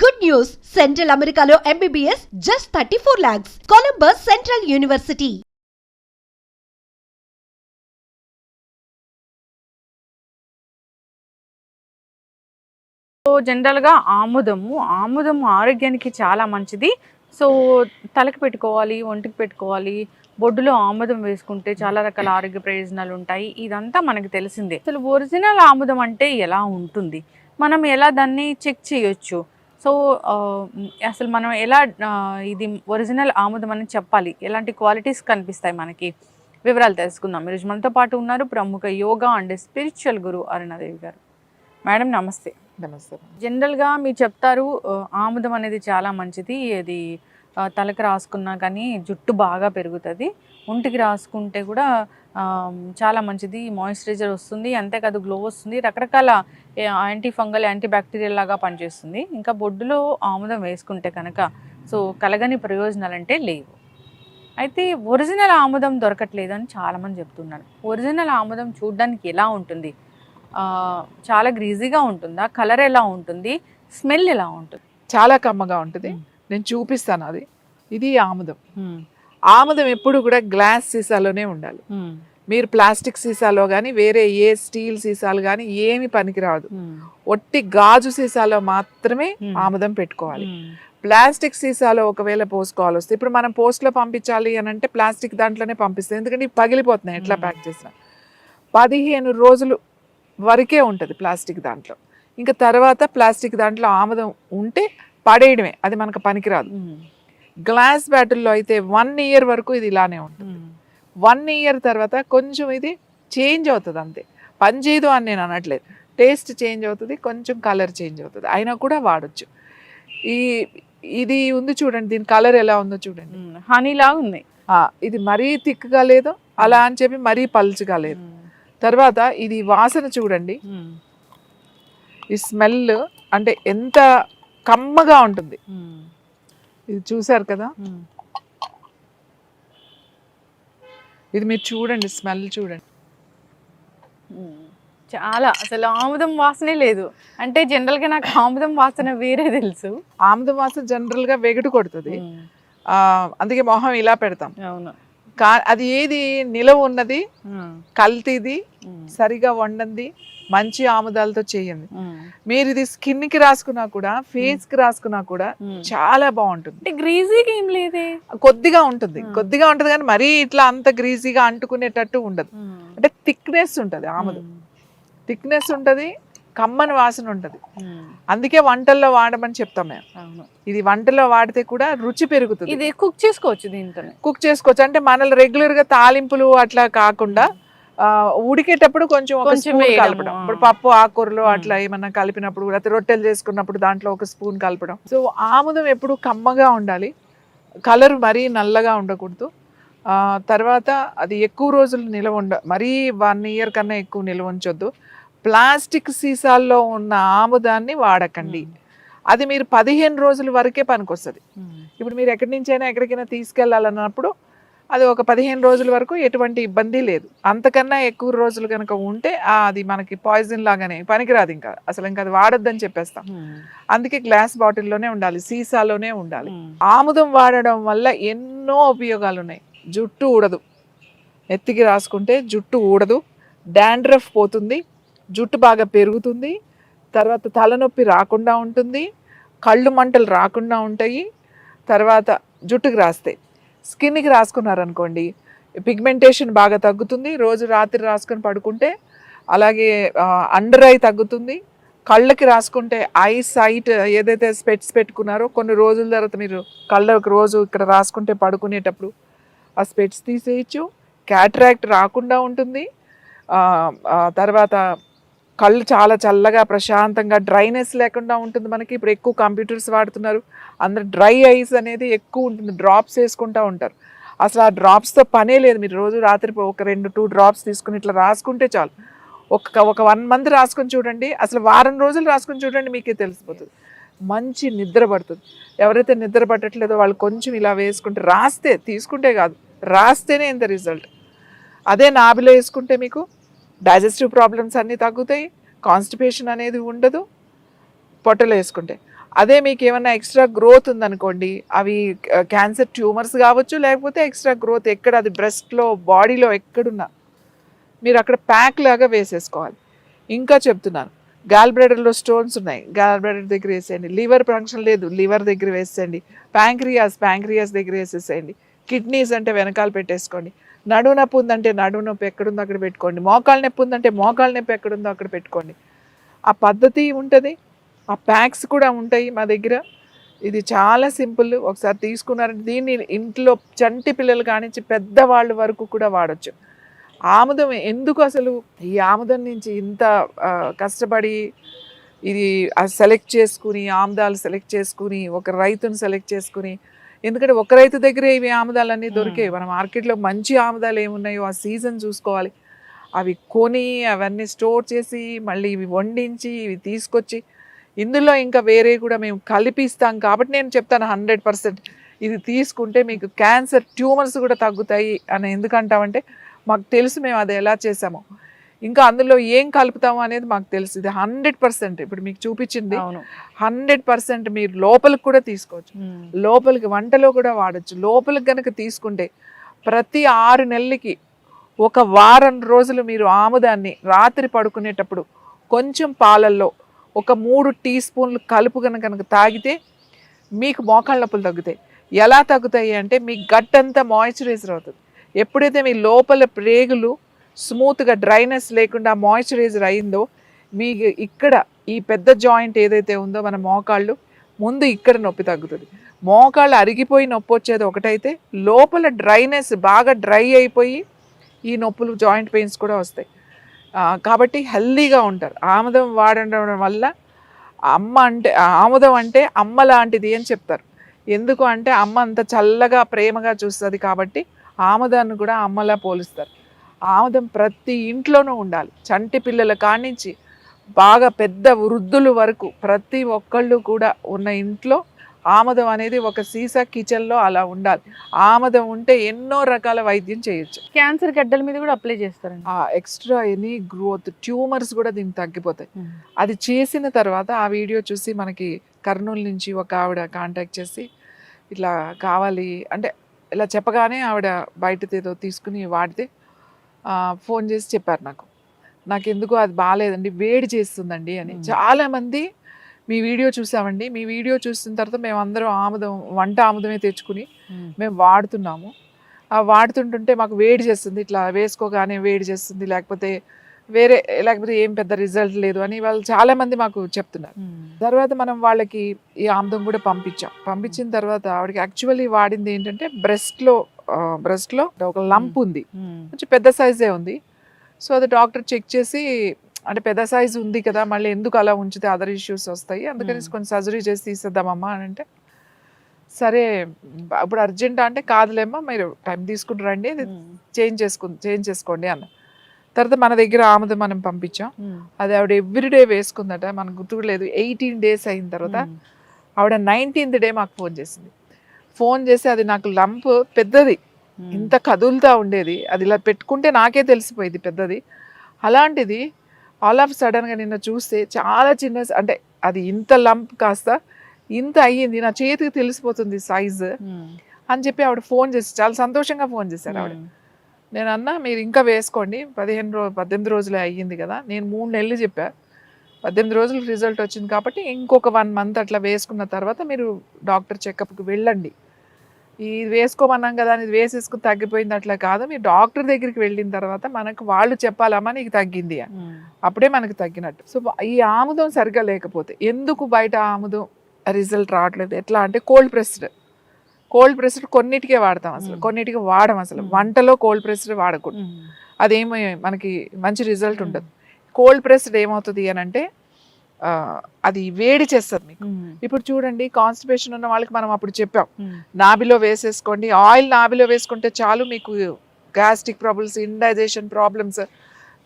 Good news! Central Americano MBBS just 34 lakhs. Columbus central university so జనరల్గా ఆముదము. ఆముదము ఆరోగ్యానికి చాలా మంచిది. సో తలకి పెట్టుకోవాలి ఒంటికి పెట్టుకోవాలి. బొడ్డులో ఆముదం వేసుకుంటే చాలా రకాల ఆరోగ్య ప్రయోజనాలు ఉంటాయి. ఇదంతా మనకు తెలిసిందే. అసలు ఒరిజినల్ ఆముదం అంటే ఎలా ఉంటుంది? మనం ఎలా దాన్ని చెక్ చేయొచ్చు? సో అసలు మనం ఎలా ఇది ఒరిజినల్ ఆముదం అని చెప్పాలి? ఎలాంటి క్వాలిటీస్ కనిపిస్తాయి మనకి? వివరాలు తెలుసుకుందాం. ఈరోజు మనతో పాటు ఉన్నారు ప్రముఖ యోగా అండ్ స్పిరిచువల్ గురు అరుణాదేవి గారు. మేడం నమస్తే. నమస్తే. జనరల్గా మీరు చెప్తారు ఆముదం అనేది చాలా మంచిది. ఇది ఆ, తలకు రాసుకున్నా కానీ జుట్టు బాగా పెరుగుతుంది. ఒంటికి రాసుకుంటే కూడా చాలా మంచిది. మాయిశ్చరైజర్ వస్తుంది. అంతేకాదు గ్లో వస్తుంది. రకరకాల యాంటీ ఫంగల్ యాంటీ బ్యాక్టీరియల్ లాగా పనిచేస్తుంది. ఇంకా బొడ్డులో ఆముదం వేసుకుంటే కనుక సో కలగని ప్రయోజనాలు అంటే లేవు. అయితే ఒరిజినల్ ఆముదం దొరకట్లేదు అని చాలామంది చెప్తున్నారు. ఒరిజినల్ ఆముదం చూడడానికి ఎలా ఉంటుంది? చాలా గ్రీజీగా ఉంటుందా? కలర్ ఎలా ఉంటుంది? స్మెల్ ఎలా ఉంటుంది? చాలా కమ్మగా ఉంటుంది. నేను చూపిస్తాను అది. ఇది ఆముదం. ఆముదం ఎప్పుడు కూడా గ్లాస్ సీసాలోనే ఉండాలి. మీరు ప్లాస్టిక్ సీసాలో కానీ వేరే ఏ స్టీల్ సీసాలు కానీ ఏమి పనికిరాదు. ఒట్టి గాజు సీసాలో మాత్రమే. ఆముదం పెట్టుకోవాలి. ప్లాస్టిక్ సీసాలో ఒకవేళ పోసుకోవాలి వస్తే ఇప్పుడు మనం పోస్ట్లో పంపించాలి అని అంటే ప్లాస్టిక్ దాంట్లోనే పంపిస్తాం. ఎందుకంటే పగిలిపోతున్నాయి ఎట్లా. ప్యాక్ చేసినా. పదిహేను రోజులు వరకే ఉంటుంది ప్లాస్టిక్ దాంట్లో. ఇంకా తర్వాత ప్లాస్టిక్ దాంట్లో ఆముదం ఉంటే పడేయడమే. అది మనకు పనికిరాదు. గ్లాస్ బ్యాటిల్లో అయితే వన్ ఇయర్ వరకు ఇది ఇలానే ఉంటుంది. వన్ ఇయర్ తర్వాత కొంచెం ఇది చేంజ్ అవుతుంది అంతే. పనిచేయదు అని నేను అనట్లేదు. టేస్ట్ చేంజ్ అవుతుంది కొంచెం కలర్ చేంజ్ అవుతుంది. అయినా కూడా వాడచ్చు. ఈ ఇది ఉంది చూడండి దీని కలర్ ఎలా ఉందో చూడండి. హనీ లాగా ఉంది. ఇది మరీ థిక్గా లేదు. అలా అని చెప్పి మరీ పల్చగా లేదు. తర్వాత ఇది వాసన చూడండి. ఈ స్మెల్ అంటే ఎంత కమ్మగా ఉంటుంది. ఇది చూసారు కదా? ఇది మీరు చూడండి స్మెల్ చూడండి. చాలా అసలు ఆముదం వాసనే లేదు. అంటే జనరల్గా నాకు ఆముదం వాసన వేరే తెలుసు. ఆముదం వాసన జనరల్గా వెగటు కొడుతుంది ఆ, అందుకే మొహం ఇలా పెడతాం. అవును. కా అది ఏది నిలవ ఉన్నది? కల్తీది సరిగా వండంది మంచి ఆముదాలతో చేయండి. మీరు ఇది స్కిన్కి రాసుకున్నా కూడా ఫేస్కి రాసుకున్నా కూడా చాలా బాగుంటుంది. అంటే గ్రీజీగా ఏం లేదే? కొద్దిగా ఉంటుంది. కొద్దిగా ఉంటుంది కానీ మరీ ఇట్లా అంత గ్రీజీగా అంటుకునేటట్టు ఉండదు. అంటే థిక్నెస్ ఉంటుంది ఆముదం. థిక్నెస్ ఉంటుంది కమ్మని వాసన ఉంటుంది. అందుకే వంటల్లో వాడమని చెప్తాం మేము. ఇది వంటలో వాడితే కూడా రుచి పెరుగుతుంది. ఇది కుక్ చేసుకోవచ్చు దీంతోనే. కుక్ చేసుకోవచ్చు. అంటే మనల్ని రెగ్యులర్గా తాలింపులు అట్లా కాకుండా ఉడికేటప్పుడు కొంచెం ఒక స్పూన్ కలపడం. ఇప్పుడు పప్పు ఆకుకూరలు మ్మ్. అట్లా ఏమన్నా కలిపినప్పుడు లేకపోతే రొట్టెలు చేసుకున్నప్పుడు దాంట్లో ఒక స్పూన్ కలపడం. సో ఆముదం ఎప్పుడు కమ్మగా ఉండాలి. కలర్ మరీ నల్లగా ఉండకూడదు. తర్వాత అది ఎక్కువ రోజులు నిల్వ ఉండ మరీ వన్ ఇయర్ కన్నా ఎక్కువ నిల్వ ఉంచొద్దు. ప్లాస్టిక్ సీసాల్లో ఉన్న ఆముదాన్ని వాడకండి. అది మీరు పదిహేను రోజుల వరకే పనికొస్తుంది. ఇప్పుడు మీరు ఎక్కడి నుంచైనా ఎక్కడికైనా తీసుకెళ్ళాలన్నప్పుడు అది ఒక పదిహేను రోజుల వరకు ఎటువంటి ఇబ్బంది లేదు. అంతకన్నా ఎక్కువ రోజులు కనుక ఉంటే అది మనకి పాయిజన్ లాగానే పనికిరాదు ఇంకా. అసలు ఇంకా అది వాడొద్దని చెప్పేస్తాం. అందుకే గ్లాస్ బాటిల్లోనే ఉండాలి సీసాలోనే ఉండాలి. ఆముదం వాడడం వల్ల ఎన్నో ఉపయోగాలు ఉన్నాయి జుట్టు ఊడదు. ఎత్తికి రాసుకుంటే జుట్టు ఊడదు. డాండ్రఫ్ పోతుంది. జుట్టు బాగా పెరుగుతుంది. తర్వాత తలనొప్పి రాకుండా ఉంటుంది. కళ్ళు మంటలు రాకుండా ఉంటాయి. తర్వాత జుట్టుకి రాస్తాయి స్కిన్కి రాసుకున్నారనుకోండి పిగ్మెంటేషన్ బాగా తగ్గుతుంది రోజు రాత్రి రాసుకొని పడుకుంటే అలాగే అండర్ ఐ తగ్గుతుంది కళ్ళకి రాసుకుంటే ఐ సైట్ ఏదైతే స్పెట్స్ పెట్టుకున్నారో కొన్ని రోజుల తర్వాత మీరు కళ్ళకి రోజు ఇక్కడ రాసుకుంటే పడుకునేటప్పుడు ఆ స్పెట్స్ తీసేయచ్చు. క్యాట్రాక్ట్ రాకుండా ఉంటుంది. తర్వాత కళ్ళు చాలా చల్లగా ప్రశాంతంగా డ్రైనెస్ లేకుండా ఉంటుంది మనకి. ఇప్పుడు ఎక్కువ కంప్యూటర్స్ వాడుతున్నారు. అందరు డ్రై ఐస్ అనేది ఎక్కువ ఉంటుంది. డ్రాప్స్ వేసుకుంటూ ఉంటారు. అసలు ఆ డ్రాప్స్తో పనే లేదు. మీరు రోజు రాత్రి ఒక రెండు టూ డ్రాప్స్ తీసుకుని ఇట్లా రాసుకుంటే చాలు. ఒక ఒక వన్ మంత్ రాసుకొని చూడండి. అసలు వారం రోజులు రాసుకొని చూడండి మీకే తెలిసిపోతుంది. మంచి నిద్ర పడుతుంది. ఎవరైతే నిద్ర పట్టట్లేదో వాళ్ళు కొంచెం ఇలా వేసుకుంటే రాస్తే తీసుకుంటే కాదు. రాస్తేనే ఇంత రిజల్ట్ అదే నాభిలో వేసుకుంటే మీకు డైజెస్టివ్ ప్రాబ్లమ్స్ అన్నీ తగ్గుతాయి కాన్స్టిపేషన్ అనేది ఉండదు పొట్టలో వేసుకుంటే. అదే మీకు ఏమన్నా ఎక్స్ట్రా గ్రోత్ ఉందనుకోండి అవి క్యాన్సర్ ట్యూమర్స్ కావచ్చు లేకపోతే ఎక్స్ట్రా గ్రోత్ ఎక్కడ అది బ్రెస్ట్లో బాడీలో ఎక్కడున్నా మీరు అక్కడ ప్యాక్ లాగా వేసేసుకోవాలి. ఇంకా చెప్తున్నాను గాల్ స్టోన్స్ ఉన్నాయి గాల్బ్రేడర్ దగ్గర వేసేయండి లివర్ ఫంక్షన్ లేదు లివర్ దగ్గర వేసేయండి ప్యాంక్రియాస్ ప్యాంక్రియాస్ దగ్గర వేసేసేయండి కిడ్నీస్ అంటే వెనకాల పెట్టేసుకోండి నడువు నొప్పి ఉందంటే నడువు నొప్పి ఎక్కడుందో అక్కడ పెట్టుకోండి. మోకాలు నొప్పి ఉందంటే మోకాలు నొప్పి ఎక్కడుందో అక్కడ పెట్టుకోండి. ఆ పద్ధతి ఉంటుంది. ఆ ప్యాక్స్ కూడా ఉంటాయి మా దగ్గర. ఇది చాలా సింపుల్. ఒకసారి తీసుకున్నారంటే దీన్ని ఇంట్లో చంటి పిల్లలు కానించి పెద్దవాళ్ళ వరకు కూడా వాడచ్చు. ఆముదం ఎందుకు అసలు ఈ ఆముదం నుంచి ఇంత కష్టపడి ఇది సెలెక్ట్ చేసుకుని ఆముదాలు సెలెక్ట్ చేసుకుని ఒక రైతును సెలెక్ట్ చేసుకుని ఎందుకంటే ఒక రైతు దగ్గరే ఇవి ఆముదాలన్నీ దొరికాయి మన మార్కెట్లో మంచి ఆముదాలు ఏమున్నాయో ఆ సీజన్ చూసుకోవాలి. అవి కొని అవన్నీ స్టోర్ చేసి మళ్ళీ ఇవి వండించి ఇవి తీసుకొచ్చి ఇందులో ఇంకా వేరే కూడా మేము కలిపిస్తాం కాబట్టి నేను చెప్తాను హండ్రెడ్ పర్సెంట్. ఇది తీసుకుంటే మీకు క్యాన్సర్ ట్యూమర్స్ కూడా తగ్గుతాయి అని ఎందుకంటామంటే మాకు తెలుసు మేము అది ఎలా చేసామో ఇంకా అందులో ఏం కలుపుతాము అనేది మాకు తెలుసు. ఇది హండ్రెడ్ పర్సెంట్ ఇప్పుడు మీకు చూపించింది. హండ్రెడ్ పర్సెంట్ మీరు లోపలికి కూడా తీసుకోవచ్చు. లోపలికి వంటలో కూడా వాడచ్చు. లోపలికి కనుక తీసుకుంటే ప్రతి ఆరు నెలలకి ఒక వారం రోజులు మీరు ఆముదాన్ని రాత్రి పడుకునేటప్పుడు కొంచెం పాలల్లో ఒక మూడు టీ స్పూన్లు కలుపు కనుక కనుక తాగితే మీకు మోకాళ్ళ నొప్పులు తగ్గుతాయి. ఎలా తగ్గుతాయి అంటే మీ గట్ అంతా మాయిశ్చరైజర్ అవుతుంది. ఎప్పుడైతే మీ లోపల ప్రేగులు స్మూత్గా డ్రైనెస్ లేకుండా మాయిశ్చరైజర్ అయిందో మీ ఇక్కడ ఈ పెద్ద జాయింట్ ఏదైతే ఉందో మన మోకాళ్ళు ముందు ఇక్కడ నొప్పి తగ్గుతుంది. మోకాళ్ళు అరిగిపోయి నొప్పి వచ్చేది ఒకటైతే లోపల డ్రైనెస్ బాగా డ్రై అయిపోయి ఈ నొప్పులు జాయింట్ పెయిన్స్ కూడా వస్తాయి. కాబట్టి హెల్దీగా ఉంటారు. ఆముదం వాడడం వల్ల అమ్మ అంటే ఆముదం అంటే అమ్మ లాంటిది అని చెప్తారు. ఎందుకు అంటే అమ్మ అంత చల్లగా ప్రేమగా చూస్తుంది కాబట్టి ఆముదాన్ని కూడా అమ్మలా పోలుస్తారు. ఆముదం ప్రతి ఇంట్లోనూ ఉండాలి. చంటి పిల్లల కానించి బాగా పెద్ద వృద్ధులు వరకు ప్రతి ఒక్కళ్ళు కూడా ఉన్న ఇంట్లో ఆముదం అనేది ఒక సీసా కిచెన్లో అలా ఉండాలి. ఆముదం ఉంటే ఎన్నో రకాల వైద్యం చేయొచ్చు. క్యాన్సర్ గడ్డల మీద కూడా అప్లై చేస్తారండి. ఆ ఎక్స్ట్రా ఎనీ గ్రోత్ ట్యూమర్స్ కూడా దీనికి తగ్గిపోతాయి. అది చేసిన తర్వాత ఆ వీడియో చూసి మనకి కర్నూలు నుంచి ఒక ఆవిడ కాంటాక్ట్ చేసి ఇట్లా కావాలి అంటే ఇలా చెప్పగానే ఆవిడ బయటది ఏదో తీసుకుని వాడితే ఫోన్ చేసి చెప్పారు నాకు. నాకు ఎందుకు అది బాగాలేదండి వేడి చేస్తుందండి అని. చాలామంది మీ వీడియో చూసామండి. మీ వీడియో చూసిన తర్వాత మేము అందరం ఆముదం వంట ఆముదమే తెచ్చుకుని. మేము. వాడుతున్నాము. ఆ వాడుతుంటుంటే మాకు వేడి చేస్తుంది. ఇట్లా వేసుకోగానే వేడి చేస్తుంది. లేకపోతే వేరే లేకపోతే ఏం పెద్ద రిజల్ట్ లేదు అని వాళ్ళు చాలా మంది మాకు చెప్తున్నారు. తర్వాత మనం వాళ్ళకి ఈ ఆముదం కూడా పంపించాం. పంపించిన తర్వాత ఆవిడకి యాక్చువల్లీ వాడింది ఏంటంటే బ్రెస్ట్లో బ్రెస్ట్లో ఒక లంప్ ఉంది ఉమ్. కొంచెం పెద్ద సైజే ఉంది సో అది డాక్టర్ చెక్ చేసి అంటే పెద్ద సైజు ఉంది కదా మళ్ళీ ఎందుకు అలా ఉంచితే అదర్ ఇష్యూస్ వస్తాయి అందుకని Hmm. కొంచెం సర్జరీ చేసి తీసేద్దామమ్మా అని అంటే సరే ఇప్పుడు అర్జెంట్ అంటే కాదులేమ్మా మీరు టైం తీసుకుని రండి. చేంజ్ చేసుకు చేంజ్ చేసుకోండి అన్న తర్వాత మన దగ్గర ఆమెది మనం పంపించాం. అది ఆవిడ ఎవ్రీడే వేసుకుందట మనకు గుర్తుకు లేదు ఎయిటీన్ డేస్ అయిన తర్వాత. ఆవిడ నైన్టీన్త్ డే మాకు ఫోన్ చేసింది ఫోన్ చేసి అది నాకు లంప్ పెద్దది. ఇంత కదులుతా ఉండేది. అది ఇలా పెట్టుకుంటే నాకే తెలిసిపోయింది పెద్దది. అలాంటిది ఆల్ ఆఫ్ సడన్గా నిన్న చూస్తే చాలా చిన్న అంటే అది ఇంత లంప్ కాస్త ఇంత అయ్యింది. నా చేతికి తెలిసిపోతుంది సైజు ఉమ్. అని చెప్పి ఆవిడ ఫోన్ చేసి చాలా సంతోషంగా ఫోన్ చేశారు ఆవిడ. ఉమ్. నేను అన్నా మీరు ఇంకా వేసుకోండి. పదిహేను రో పద్దెనిమిది రోజులే అయ్యింది కదా. నేను మూడు నెలలు చెప్పా. పద్దెనిమిది రోజులు రిజల్ట్ వచ్చింది కాబట్టి ఇంకొక వన్ మంత్ అట్లా వేసుకున్న తర్వాత మీరు డాక్టర్ చెకప్కి వెళ్ళండి. ఇది వేసుకోమన్నాం కదా అని ఇది వేసేసుకుని తగ్గిపోయింది అట్లా కాదు. మీరు డాక్టర్ దగ్గరికి వెళ్ళిన తర్వాత మనకు వాళ్ళు చెప్పాలమ్మా నీకు తగ్గింది. అప్పుడే మనకి తగ్గినట్టు. సో ఈ ఆముదం సరిగ్గా లేకపోతే ఎందుకు బయట ఆముదం రిజల్ట్ రావట్లేదు? ఎట్లా అంటే కోల్డ్ ప్రెస్డ్. కోల్డ్ ప్రెస్డ్ కొన్నిటికే వాడతాం అసలు. కొన్నిటికి వాడం అసలు. వంటలో కోల్డ్ ప్రెస్డ్ వాడకూడదు. అదేమో మనకి మంచి రిజల్ట్ ఉండదు. కోల్డ్ ప్రెస్డ్ ఏమవుతుంది అని అంటే అది వేడి చేస్తుంది మీకు. ఇప్పుడు చూడండి కాన్స్టిపేషన్ ఉన్న వాళ్ళకి మనం అప్పుడు చెప్పాం. నాభిలో వేసేసుకోండి ఆయిల్ నాభిలో వేసుకుంటే చాలు మీకు గ్యాస్ట్రిక్ ప్రాబ్లమ్స్ ఇండైజేషన్ ప్రాబ్లమ్స్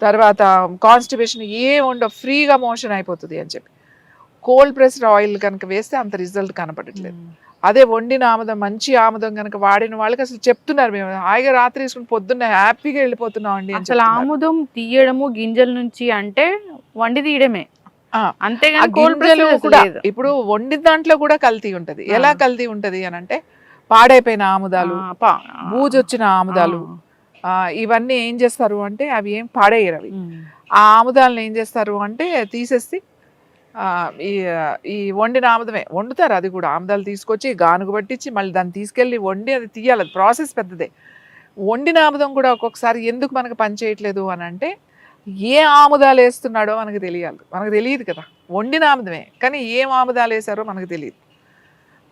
తర్వాత కాన్స్టిపేషన్ ఏ ఉండవు ఫ్రీగా మోషన్ అయిపోతుంది అని చెప్పి కోల్డ్ ప్రెస్డ్ ఆయిల్ కనుక వేస్తే అంత రిజల్ట్ కనపడట్లేదు. అదే వండిన ఆముదం మంచి ఆముదం కనుక వాడిన వాళ్ళకి అసలు చెప్తున్నారు మేము హాయిగా రాత్రి వేసుకుని పొద్దున్న హ్యాపీగా వెళ్ళిపోతున్నాం అండి అసలు. ఆముదం తీయడము గింజల నుంచి అంటే వండి తీయడమే అంతేగాని గింజలు కూడా ఇప్పుడు వండిన దాంట్లో కూడా కల్తీ ఉంటది. ఎలా. కల్తీ ఉంటది అని అంటే పాడైపోయిన ఆముదాలు బూజొచ్చిన ఆముదాలు ఇవన్నీ ఏం చేస్తారు అంటే అవి ఏం పాడేయరు అవి. ఆ ఆముదాలను ఏం చేస్తారు అంటే తీసేసి ఆ, ఈ వండిన ఆముదమే వండుతారు అది కూడా. ఆముదాలు తీసుకొచ్చి గానుగు పట్టించి మళ్ళీ దాన్ని తీసుకెళ్ళి వండి అది తీయాలి. ప్రాసెస్ పెద్దదే. వండిన ఆముదం కూడా ఒక్కొక్కసారి ఎందుకు మనకు పని చేయట్లేదు అని అంటే ఏ ఆముదాలు వేస్తున్నాడో మనకు తెలియాలి. మనకు తెలియదు కదా. వండిన ఆముదమే. కానీ ఏం ఆముదాలు వేసారో మనకు తెలియదు.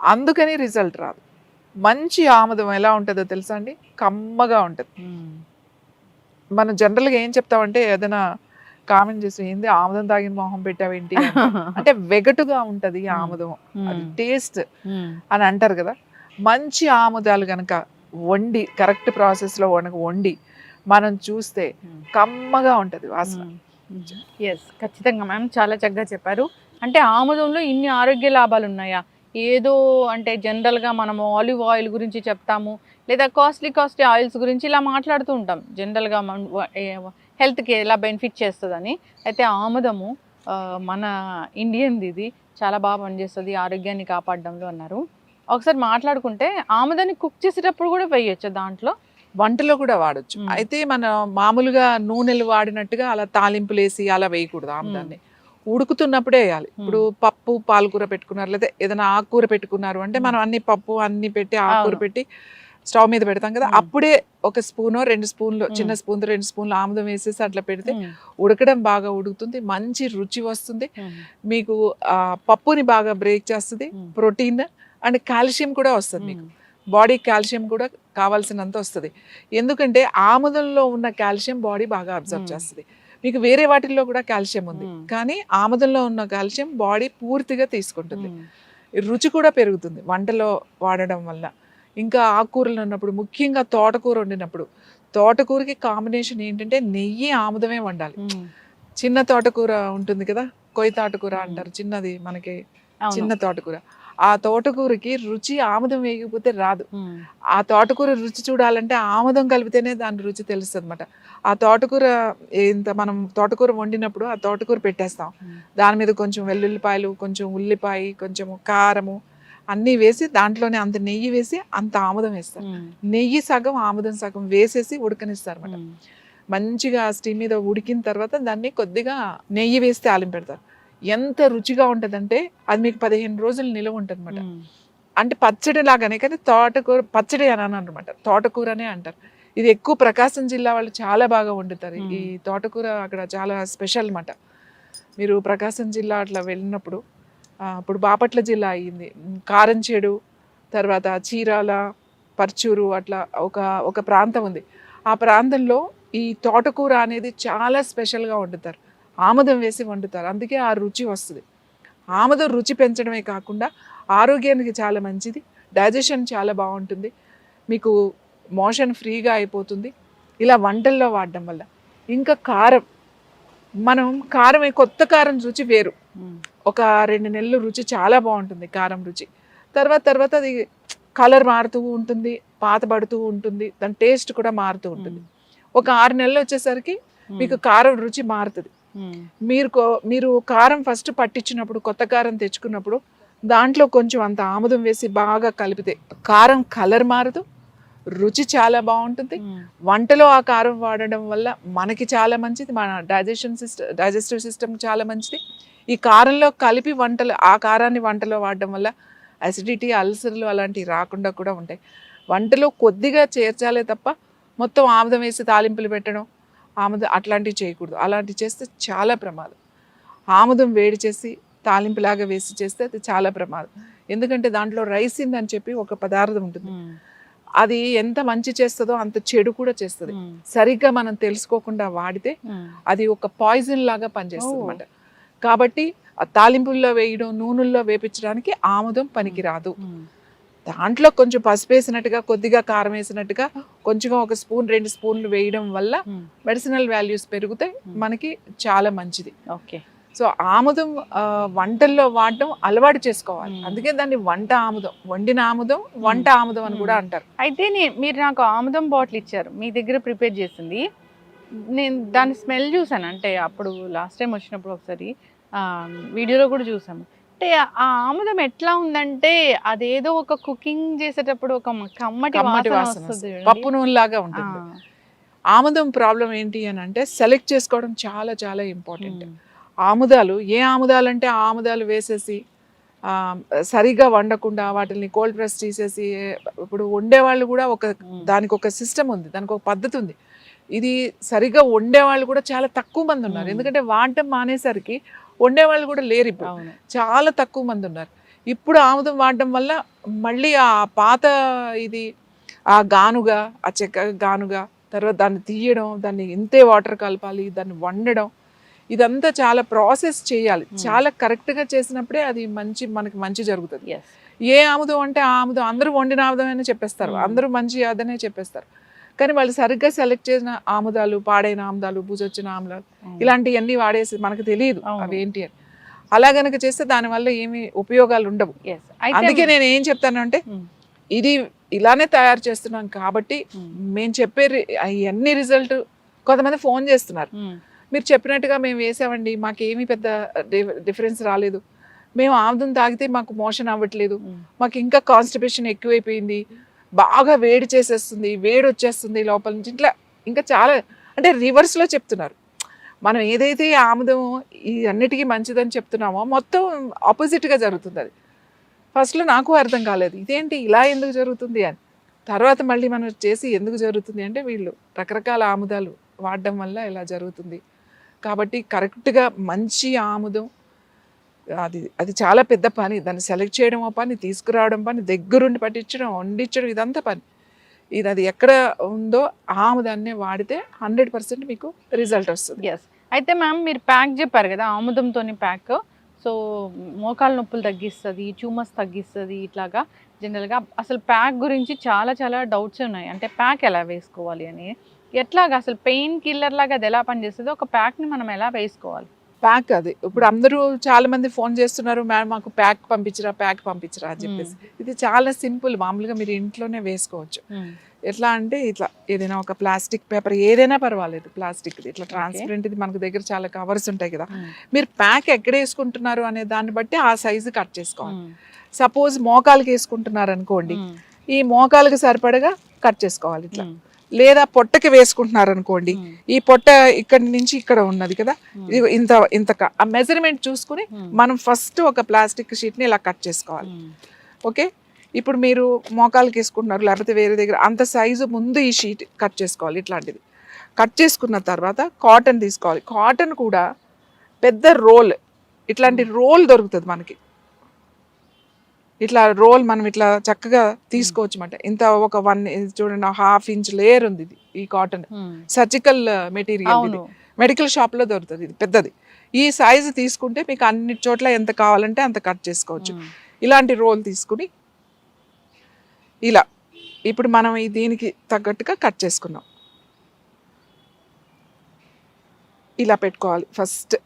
అందుకని రిజల్ట్ రాదు. మంచి ఆముదం ఎలా ఉంటుందో తెలుసా అండి? కమ్మగా ఉంటుంది. మనం జనరల్గా ఏం చెప్తామంటే ఏదైనా కామెంట్ చేసి ఏంది ఆముదం తాగిన మొహం పెట్టావేంటి. అంటే వెగటుగా ఉంటది ఈ ఆముదం. అది. టేస్ట్. అని అంటారు కదా. మంచి ఆముదాలు గనక వండి కరెక్ట్ ప్రాసెస్లో కనుక వండి మనం చూస్తే కమ్మగా ఉంటది వాసన. ఎస్ ఖచ్చితంగా మ్యామ్ చాలా చక్కగా చెప్పారు. అంటే ఆముదంలో ఇన్ని ఆరోగ్య లాభాలు ఉన్నాయా ఏదో అంటే జనరల్గా మనము ఆలివ్ ఆయిల్ గురించి చెప్తాము లేదా కాస్ట్లీ కాస్ట్లీ ఆయిల్స్ గురించి ఇలా మాట్లాడుతూ ఉంటాం. జనరల్గా మన హెల్త్కి ఎలా బెనిఫిట్ చేస్తుందని. అయితే ఆముదము మన ఇండియన్ది ఇది. చాలా బాగా పనిచేస్తుంది ఆరోగ్యాన్ని కాపాడడంలో అన్నారు. ఒకసారి మాట్లాడుకుంటే ఆముదాన్ని కుక్ చేసేటప్పుడు కూడా వేయొచ్చు దాంట్లో. వంటలో కూడా వాడొచ్చు. అయితే మన మామూలుగా నూనెలు వాడినట్టుగా అలా తాలింపులు వేసి అలా వేయకూడదు ఆముదాన్ని ఉడుకుతున్నప్పుడే వేయాలి. ఇప్పుడు పప్పు పాలకూర పెట్టుకున్నారు లేదా ఏదైనా ఆకుకూర పెట్టుకున్నారు అంటే మనం అన్ని పప్పు అన్ని పెట్టి ఆకుకూర. పెట్టి స్టవ్ మీద పెడతాం కదా. అప్పుడే ఒక స్పూన్ రెండు స్పూన్లు. చిన్న స్పూన్ రెండు స్పూన్లు ఆముదం వేసేసి అట్లా పెడితే ఉడకడం బాగా ఉడుకుతుంది మంచి రుచి వస్తుంది. మీకు ఆ, పప్పుని బాగా బ్రేక్ చేస్తుంది ప్రోటీన్ అండ్ కాల్షియం కూడా వస్తుంది మీకు. బాడీ కాల్షియం కూడా కావాల్సినంత వస్తుంది. ఎందుకంటే ఆముదంలో ఉన్న కాల్షియం బాడీ బాగా అబ్జర్వ్. చేస్తుంది. మీకు వేరే వాటిల్లో కూడా కాల్షియం ఉంది. కానీ ఆముదంలో ఉన్న కాల్షియం బాడీ పూర్తిగా తీసుకుంటుంది. రుచి కూడా పెరుగుతుంది వంటలో వాడడం వల్ల. ఇంకా ఆకుకూరలు ఉన్నప్పుడు ముఖ్యంగా తోటకూర వండినప్పుడు తోటకూరకి కాంబినేషన్ ఏంటంటే నెయ్యి ఆముదమే వండాలి. చిన్న తోటకూర ఉంటుంది కదా కొయ్య తోటకూర. అంటారు చిన్నది మనకి. చిన్న తోటకూర. ఆ తోటకూరకి రుచి ఆముదం వేయకపోతే రాదు. ఆ తోటకూర రుచి చూడాలంటే ఆముదం కలిపితేనే దాని రుచి తెలుస్తుంది అనమాట ఆ తోటకూర ఇంత మనం తోటకూర వండినప్పుడు ఆ తోటకూర పెట్టేస్తాం. దాని మీద కొంచెం వెల్లుల్లిపాయలు కొంచెం ఉల్లిపాయ కొంచెం కారము అన్నీ వేసి దాంట్లోనే అంత నెయ్యి వేసి అంత ఆముదం వేస్తారు. నెయ్యి సగం ఆముదం సగం వేసేసి ఉడకనిస్తారు అనమాట మంచిగా స్టీమ్ మీద ఉడికిన తర్వాత దాన్ని కొద్దిగా నెయ్యి వేసి తాలింపు పెడతారు ఎంత రుచిగా ఉంటుందంటే అది మీకు పదిహేను రోజులు నిలవ ఉంటుంది అనమాట అంటే పచ్చడి లాగానే కానీ తోటకూర పచ్చడి అని అనమాట తోటకూరనే అంటారు. ఇది ఎక్కువ ప్రకాశం జిల్లా వాళ్ళు చాలా బాగా వండుతారు. ఈ. తోటకూర అక్కడ చాలా స్పెషల్ అన్నమాట. మీరు ప్రకాశం జిల్లా అట్లా వెళ్ళినప్పుడు ఇప్పుడు బాపట్ల జిల్లా అయ్యింది. కారంచేడు తర్వాత చీరాల పర్చూరు అట్లా ఒక ఒక ప్రాంతం ఉంది. ఆ ప్రాంతంలో ఈ తోటకూర అనేది చాలా స్పెషల్గా వండుతారు. ఆముదం వేసి వండుతారు. అందుకే ఆ రుచి వస్తుంది. ఆముదం రుచి పెంచడమే కాకుండా ఆరోగ్యానికి చాలా మంచిది. డైజెషన్ చాలా బాగుంటుంది. మీకు మోషన్ ఫ్రీగా అయిపోతుంది. ఇలా వంటల్లో వాడడం వల్ల. ఇంకా కారం. మనం కారం కొత్త కారం రుచి వేరు. ఒక రెండు నెలలు రుచి చాలా బాగుంటుంది కారం రుచి. తర్వాత తర్వాత అది కలర్ మారుతూ ఉంటుంది పాతబడుతూ ఉంటుంది దాని టేస్ట్ కూడా మారుతూ ఉంటుంది. ఒక ఆరు నెలలు వచ్చేసరికి మీకు కారం రుచి మారుతుంది. మీరు కో- మీరు కారం ఫస్ట్ పట్టించినప్పుడు కొత్త కారం తెచ్చుకున్నప్పుడు దాంట్లో కొంచెం అంత ఆముదం వేసి బాగా కలిపితే కారం కలర్ మారదు రుచి చాలా బాగుంటుంది. ఉమ్, వంటలో ఆ కారం వాడడం వల్ల మనకి చాలా మంచిది మన డైజెషన్ సిస్టమ్ డైజెస్టివ్ సిస్టమ్ చాలా మంచిది. ఈ కారంలో కలిపి వంటలు ఆ కారాన్ని వంటలో వాడడం వల్ల అసిడిటీ అల్సర్లు అలాంటివి రాకుండా కూడా ఉంటాయి. వంటలో కొద్దిగా చేర్చాలే తప్ప మొత్తం ఆముదం వేసి తాలింపులు పెట్టడం ఆముదం అట్లాంటివి చేయకూడదు. అలాంటివి చేస్తే చాలా ప్రమాదం. ఆముదం వేడి చేసి తాలింపులాగా వేసి చేస్తే అది చాలా ప్రమాదం. ఎందుకంటే దాంట్లో రైసిన్ అని చెప్పి ఒక పదార్థం ఉంటుంది. అది ఎంత మంచి చేస్తుందో అంత చెడు కూడా చేస్తుంది. సరిగ్గా మనం తెలుసుకోకుండా వాడితే అది ఒక పాయిజన్ లాగా పనిచేస్తుంది. అనమాట కాబట్టి ఆ తాలింపుల్లో వేయడం నూనెల్లో వేపించడానికి ఆముదం పనికిరాదు. దాంట్లో కొంచెం పసుపు వేసినట్టుగా కొద్దిగా కారం వేసినట్టుగా కొంచెం ఒక స్పూన్ రెండు స్పూన్లు వేయడం వల్ల ఉమ్, మెడిసినల్ వాల్యూస్ పెరుగుతాయి Hmm. మనకి చాలా మంచిది. ఓకే. సో ఆముదం వంటల్లో వాడడం అలవాటు చేసుకోవాలి. Hmm. అందుకే దాన్ని వంట ఆముదం వండిన ఆముదం వంట ఆముదం అని కూడా అంటారు. అయితే మీరు నాకు ఆముదం బాటిల్ ఇచ్చారు మీ దగ్గర ప్రిపేర్ చేసింది. నేను దాని స్మెల్ చూసాను అంటే అప్పుడు లాస్ట్ టైం వచ్చినప్పుడు ఒకసారి వీడియోలో కూడా చూసాము. అంటే ఆ ఆముదం ఎట్లా ఉందంటే అదేదో ఒక కుకింగ్ చేసేటప్పుడు ఒక కమ్మటి వాసన. పప్పు నూనె లాగా ఆ, ఉంటుంది ఆముదం ప్రాబ్లం ఏంటి అని అంటే సెలెక్ట్ చేసుకోవడం చాలా చాలా ఇంపార్టెంట్. ఆముదాలు ఏ ఆముదాలు అంటే ఆముదాలు వేసేసి ఆ, సరిగా వండకుండా వాటిని కోల్డ్ ప్రెస్ తీసేసి ఇప్పుడు వండేవాళ్ళు కూడా ఒక దానికి ఒక సిస్టమ్ ఉంది దానికి ఒక పద్ధతి ఉంది. ఇది సరిగా వండేవాళ్ళు కూడా చాలా తక్కువ మంది ఉన్నారు. ఎందుకంటే వాడటం మానేసరికి వండేవాళ్ళు కూడా లేరు ఇప్పుడు. చాలా తక్కువ మంది ఉన్నారు. ఇప్పుడు ఆముదం వాడడం వల్ల మళ్ళీ ఆ పాత ఇది ఆ గానుగా ఆ చెక్క గానుగా తర్వాత దాన్ని తీయడం దాన్ని ఇంతే వాటర్ కలపాలి దాన్ని వండడం ఇదంతా చాలా ప్రాసెస్ చేయాలి. చాలా కరెక్ట్గా చేసినప్పుడే అది మంచి మనకి మంచి జరుగుతుంది. ఏ ఆముదం అంటే ఆముదం అందరూ వండిన ఆముదం చెప్పేస్తారు. Hmm. అందరూ మంచి అదనే చెప్పేస్తారు. కానీ వాళ్ళు సరిగ్గా సెలెక్ట్ చేసిన ఆముదాలు పాడైన ఆముదాలు బూజొచ్చిన ఆముదాలు ఇలాంటివన్నీ వాడేసి మనకు తెలియదు. అవి ఏంటి అని. అలా గనక చేస్తే దానివల్ల ఏమి ఉపయోగాలు ఉండవు. అందుకే నేను ఏం చెప్తానంటే ఇది ఇలానే తయారు చేస్తున్నాం కాబట్టి మేము చెప్పే అన్ని రిజల్ట్ కొంతమంది ఫోన్ చేస్తున్నారు. మీరు చెప్పినట్టుగా మేము వేసామండి మాకేమీ పెద్ద డిఫరెన్స్ రాలేదు. మేము ఆముదం తాగితే మాకు మోషన్ అవ్వట్లేదు. మాకు ఇంకా కాన్స్టిపేషన్ ఎక్కువైపోయింది. బాగా వేడి చేసేస్తుంది వేడి వచ్చేస్తుంది లోపల నుంచి. ఇట్లా ఇంకా చాలా అంటే రివర్స్లో చెప్తున్నారు. మనం ఏదైతే ఆముదం ఈ అన్నిటికీ మంచిదని చెప్తున్నామో మొత్తం ఆపోజిట్గా జరుగుతుంది అది. ఫస్ట్లో నాకు అర్థం కాలేదు. ఇదేంటి ఇలా ఎందుకు జరుగుతుంది అని. తర్వాత మళ్ళీ మనం చేసి ఎందుకు జరుగుతుంది అంటే వీళ్ళు రకరకాల ఆముదాలు వాడడం వల్ల ఇలా జరుగుతుంది. కాబట్టి కరెక్ట్గా మంచి ఆముదం అది అది చాలా పెద్ద పని. దాన్ని సెలెక్ట్ చేయడం పని తీసుకురావడం పని దగ్గరుండి పట్టించడం వండించడం ఇదంతా పని. ఇది అది ఎక్కడ ఉందో ఆముదాన్ని వాడితే హండ్రెడ్ పర్సెంట్ మీకు రిజల్ట్ వస్తుంది. ఎస్ అయితే మ్యామ్ మీరు ప్యాక్ చెప్పారు కదా ఆముదంతోని ప్యాక్. సో మోకాలు నొప్పులు తగ్గిస్తుంది ట్యూమర్స్ తగ్గిస్తుంది ఇట్లాగా జనరల్గా. అసలు ప్యాక్ గురించి చాలా చాలా డౌట్స్ ఉన్నాయి. అంటే ప్యాక్ ఎలా వేసుకోవాలి అని. ఎట్లాగా అసలు పెయిన్ కిల్లర్ లాగా అది ఎలా పనిచేస్తుంది? ఒక ప్యాక్ని మనం ఎలా వేసుకోవాలి? ప్యాక్ అది. ఇప్పుడు అందరూ చాలా మంది ఫోన్ చేస్తున్నారు మేడం మాకు ప్యాక్ పంపించరా ప్యాక్ పంపించరా అని చెప్పేసి. ఇది చాలా సింపుల్. మామూలుగా మీరు ఇంట్లోనే వేసుకోవచ్చు. ఎట్లా అంటే ఇట్లా ఏదైనా ఒక ప్లాస్టిక్ పేపర్ ఏదైనా పర్వాలేదు ప్లాస్టిక్ ఇట్లా ట్రాన్స్పరెంట్ ఇది మనకు దగ్గర చాలా కవర్స్ ఉంటాయి కదా. మీరు ప్యాక్ ఎక్కడ వేసుకుంటున్నారు అనే దాన్ని బట్టి ఆ సైజు కట్ చేసుకోవాలి. సపోజ్ మోకాలకి వేసుకుంటున్నారు అనుకోండి ఈ మోకాలకి సరిపడగా కట్ చేసుకోవాలి ఇట్లా. లేదా పొట్టకి వేసుకుంటున్నారు అనుకోండి ఈ పొట్ట ఇక్కడి నుంచి ఇక్కడ ఉన్నది కదా? ఇది ఇంత ఇంత ఆ మెజర్మెంట్ చూసుకుని మనం ఫస్ట్ ఒక ప్లాస్టిక్ షీట్ని ఇలా కట్ చేసుకోవాలి. ఓకే? ఇప్పుడు మీరు మోకాలకి వేసుకుంటున్నారు లేకపోతే వేరే దగ్గర అంత సైజు ముందు ఈ షీట్ కట్ చేసుకోవాలి ఇట్లాంటిది. కట్ చేసుకున్న తర్వాత కాటన్ తీసుకోవాలి. కాటన్ కూడా పెద్ద రోల్ ఇట్లాంటి రోల్ దొరుకుతుంది మనకి. ఇట్లా రోల్ మనం ఇట్లా చక్కగా తీసుకోవచ్చు అన్నమాట ఇంత ఒక వన్ చూడండి హాఫ్ ఇంచ్ లేయర్ ఉంది ఇది ఈ కాటన్ సర్జికల్ మెటీరియల్ ఇది. మెడికల్ షాప్లో దొరుకుతుంది ఇది పెద్దది. ఈ సైజు తీసుకుంటే మీకు అన్ని చోట్ల ఎంత కావాలంటే అంత కట్ చేసుకోవచ్చు. ఉమ్. ఇలాంటి రోల్ తీసుకుని ఇలా ఇప్పుడు మనం ఈ దీనికి తగ్గట్టుగా కట్ చేసుకున్నాం. ఇలా పెట్టుకోవాలి ఫస్ట్.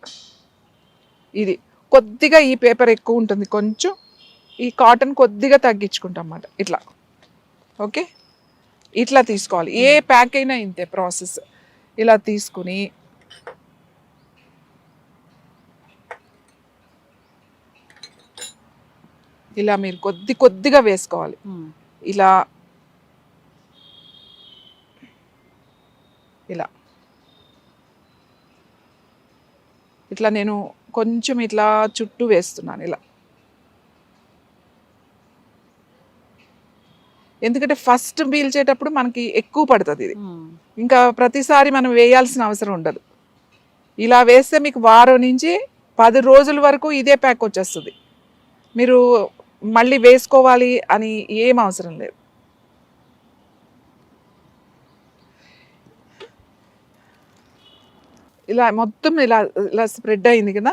ఇది కొద్దిగా ఈ పేపర్ ఎక్కువ ఉంటుంది కొంచెం ఈ కాటన్ కొద్దిగా తగ్గించుకుంటాం అన్నమాట ఇట్లా. ఓకే? ఇట్లా తీసుకోవాలి. ఏ ప్యాక్ అయినా ఇంతే ప్రాసెస్. ఇలా తీసుకుని ఇలా మీరు కొద్ది కొద్దిగా వేసుకోవాలి. ఉమ్. ఇలా ఇలా. ఇట్లా నేను కొంచెం ఇట్లా చుట్టూ వేస్తున్నాను. ఇలా. ఎందుకంటే ఫస్ట్ పీల్చేటప్పుడు మనకి ఎక్కువ పడుతుంది ఇది. ఇంకా ప్రతిసారి మనం వేయాల్సిన అవసరం ఉండదు. ఇలా వేస్తే మీకు వారం నుంచి పది రోజుల వరకు ఇదే ప్యాక్ వచ్చేస్తుంది. మీరు మళ్ళీ వేసుకోవాలి అని ఏం అవసరం లేదు. ఇలా మొత్తం ఇలా ఇలా స్ప్రెడ్ అయింది కదా.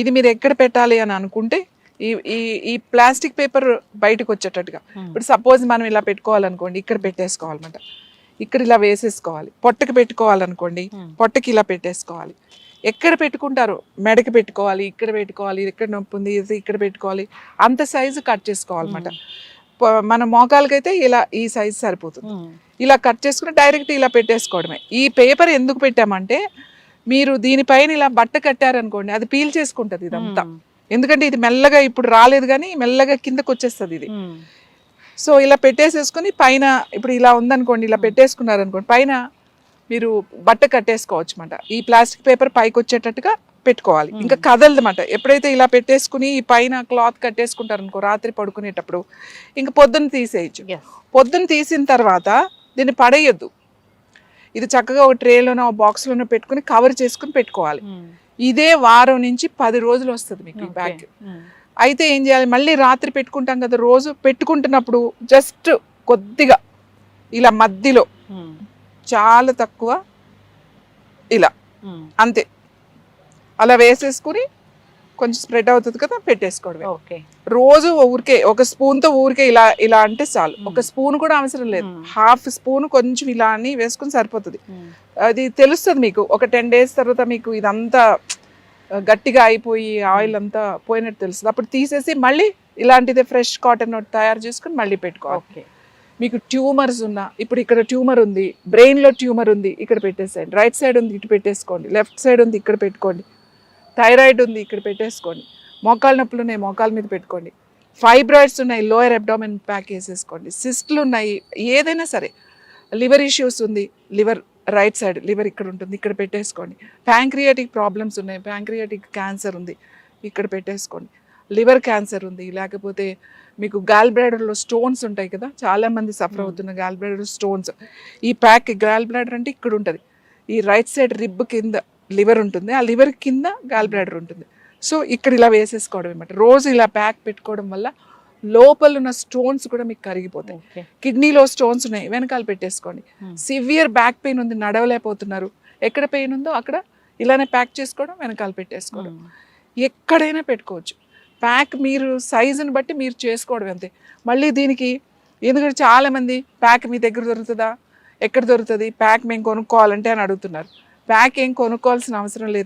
ఇది మీరు ఎక్కడ పెట్టాలి అని అనుకుంటే ఈ ఈ ఈ ప్లాస్టిక్ పేపర్ బయటకు వచ్చేటట్టుగా ఉమ్. ఇప్పుడు సపోజ్ మనం ఇలా పెట్టుకోవాలనుకోండి ఇక్కడ పెట్టేసుకోవాలన్నమాట. ఇక్కడ ఇలా వేసేసుకోవాలి. పొట్టకి పెట్టుకోవాలనుకోండి ఉమ్. పొట్టకి ఇలా పెట్టేసుకోవాలి. ఎక్కడ పెట్టుకుంటారు? మెడకి పెట్టుకోవాలి ఇక్కడ పెట్టుకోవాలి ఇక్కడ నొప్పి ఉంది ఇది ఇక్కడ పెట్టుకోవాలి. అంత సైజు కట్ చేసుకోవాలన్నమాట. ప- మన మోకాలకైతే ఇలా ఈ సైజు సరిపోతుంది. ఇలా కట్ చేసుకుని డైరెక్ట్ ఇలా పెట్టేసుకోవడమే. ఈ పేపర్ ఎందుకు పెట్టామంటే మీరు దీనిపైన ఇలా బట్ట కట్టారనుకోండి అది పీల్ చేసుకుంటది ఇదంతా. ఎందుకంటే ఇది మెల్లగా ఇప్పుడు రాలేదు కానీ మెల్లగా కిందకు వచ్చేస్తుంది ఇది. సో ఇలా పెట్టేసేసుకొని పైన ఇప్పుడు ఇలా ఉందనుకోండి ఇలా పెట్టేసుకున్నారు అనుకోండి పైన మీరు బట్ట కట్టేసుకోవచ్చు అనమాట ఈ ప్లాస్టిక్ పేపర్ పైకి వచ్చేటట్టుగా పెట్టుకోవాలి. ఇంకా కదలదన్నమాట. ఎప్పుడైతే ఇలా పెట్టేసుకుని ఈ పైన క్లాత్ కట్టేసుకుంటారు అనుకో రాత్రి పడుకునేటప్పుడు ఇంకా పొద్దున్న తీసేయచ్చు. పొద్దున్న తీసిన తర్వాత దీన్ని పడేయొద్దు. ఇది చక్కగా ఒక ట్రేలోనో బాక్స్లోనో పెట్టుకుని కవర్ చేసుకుని పెట్టుకోవాలి. ఇదే వారం నుంచి పది రోజులు వస్తుంది మీకు ఈ. బ్యాగ్ మ్మ్. అయితే ఏం చేయాలి మళ్ళీ రాత్రి పెట్టుకుంటాం కదా రోజు పెట్టుకుంటున్నప్పుడు జస్ట్ కొద్దిగా ఇలా మధ్యలో మ్మ్. చాలా తక్కువ ఇలా మ్మ్. అంతే అలా వేసేసుకుని కొంచెం స్ప్రెడ్ అవుతుంది కదా పెట్టేసుకోవడమే. ఓకే. రోజు ఊరికే ఒక స్పూన్తో ఊరికే ఇలా ఇలా అంటే చాలు. ఒక స్పూన్ కూడా అవసరం లేదు. హాఫ్ స్పూన్ కొంచెం ఇలా అని వేసుకుని సరిపోతుంది. అది తెలుస్తుంది మీకు. ఒక టెన్ డేస్ తర్వాత మీకు ఇదంతా గట్టిగా అయిపోయి ఆయిల్ అంతా పోయినట్టు తెలుస్తుంది. అప్పుడు తీసేసి మళ్ళీ ఇలాంటిదే ఫ్రెష్ కాటన్ తయారు చేసుకుని మళ్ళీ పెట్టుకోవాలి. ఓకే. మీకు ట్యూమర్స్ ఉన్నా ఇప్పుడు ఇక్కడ ట్యూమర్ ఉంది బ్రెయిన్లో ట్యూమర్ ఉంది ఇక్కడ పెట్టేసేయండి. రైట్ సైడ్ ఉంది ఇటు పెట్టేసుకోండి. లెఫ్ట్ సైడ్ ఉంది ఇక్కడ పెట్టుకోండి. థైరాయిడ్ ఉంది ఇక్కడ పెట్టేసుకోండి. మోకాలు నొప్పులు ఉన్నాయి మోకాల మీద పెట్టుకోండి. ఫైబ్రాయిడ్స్ ఉన్నాయి లోయర్ అబ్డామిన్ ప్యాక్ వేసేసుకోండి సిస్ట్లు ఉన్నాయి ఏదైనా సరే. లివర్ ఇష్యూస్ ఉంది లివర్ రైట్ సైడ్ లివర్ ఇక్కడ ఉంటుంది ఇక్కడ పెట్టేసుకోండి. ప్యాంక్రియాటిక్ ప్రాబ్లమ్స్ ఉన్నాయి ప్యాంక్రియాటిక్ క్యాన్సర్ ఉంది ఇక్కడ పెట్టేసుకోండి. లివర్ క్యాన్సర్ ఉంది లేకపోతే మీకు గాల్ బ్లాడర్లో స్టోన్స్ ఉంటాయి కదా చాలా మంది సఫర్ అవుతున్న గాల్ బ్లాడర్ స్టోన్స్. ఈ ప్యాక్ గాల్ బ్లాడర్ అంటే ఇక్కడ ఉంటుంది. ఈ రైట్ సైడ్ రిబ్ కింద లివర్ ఉంటుంది. ఆ లివర్ కింద గాల్ బ్లాడర్ ఉంటుంది. సో ఇక్కడ ఇలా వేసేసుకోవడం అనమాట రోజు ఇలా ప్యాక్ పెట్టుకోవడం వల్ల లోపల ఉన్న స్టోన్స్ కూడా మీకు కరిగిపోతాయి. కిడ్నీలో స్టోన్స్ ఉన్నాయి. వెనకాల పెట్టేసుకోండి. సివియర్ బ్యాక్ పెయిన్ ఉంది. నడవలేకపోతున్నారు. ఎక్కడ పెయిన్ ఉందో అక్కడ ఇలానే ప్యాక్ చేసుకోవడం వెనకాల పెట్టేసుకోవడం. ఎక్కడైనా పెట్టుకోవచ్చు. ప్యాక్ మీరు సైజుని బట్టి మీరు చేసుకోవడం అంతే. మళ్ళీ దీనికి ఎందుకంటే చాలామంది ప్యాక్ మీ దగ్గర దొరుకుతుందా? ఎక్కడ దొరుకుతుంది? ప్యాక్ మేము కొనుక్కోవాలంటే అని అడుగుతున్నారు. ప్యాక్ ఏం కొనుక్కోవాల్సిన అవసరం లేదు.